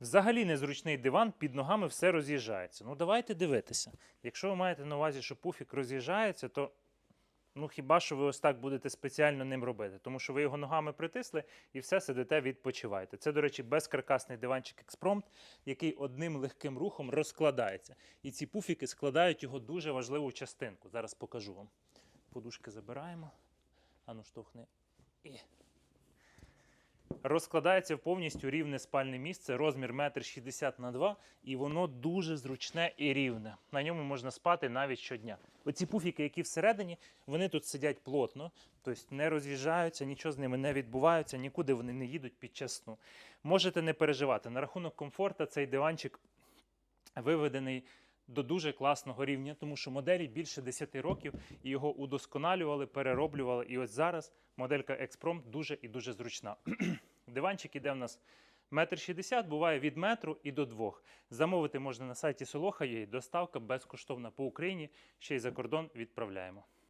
Взагалі незручний диван, під ногами все роз'їжджається. Ну давайте дивитися. Якщо ви маєте на увазі, що пуфік роз'їжджається, то ну хіба що ви ось так будете спеціально ним робити, тому що ви його ногами притисли і все сидите, відпочиваєте. Це, до речі, безкаркасний диванчик експромт, який одним легким рухом розкладається. І ці пуфіки складають його дуже важливу частинку. Зараз покажу вам. Подушки забираємо. Ану, штовхни. І розкладається повністю рівне спальне місце, розмір 1,60 на 2 і воно дуже зручне і рівне. На ньому можна спати навіть щодня. Оці пуфіки, які всередині, вони тут сидять плотно, тобто не роз'їжджаються, нічого з ними не відбувається, нікуди вони не їдуть під час сну. Можете не переживати. На рахунок комфорту цей диванчик виведений до дуже класного рівня, тому що моделі більше 10 років і його удосконалювали, перероблювали. І ось зараз моделька Експром дуже і дуже зручна. Диванчик іде в нас метр шістдесят, буває від метру і до двох. Замовити можна на сайті Солоха, є доставка безкоштовна по Україні, ще й за кордон відправляємо.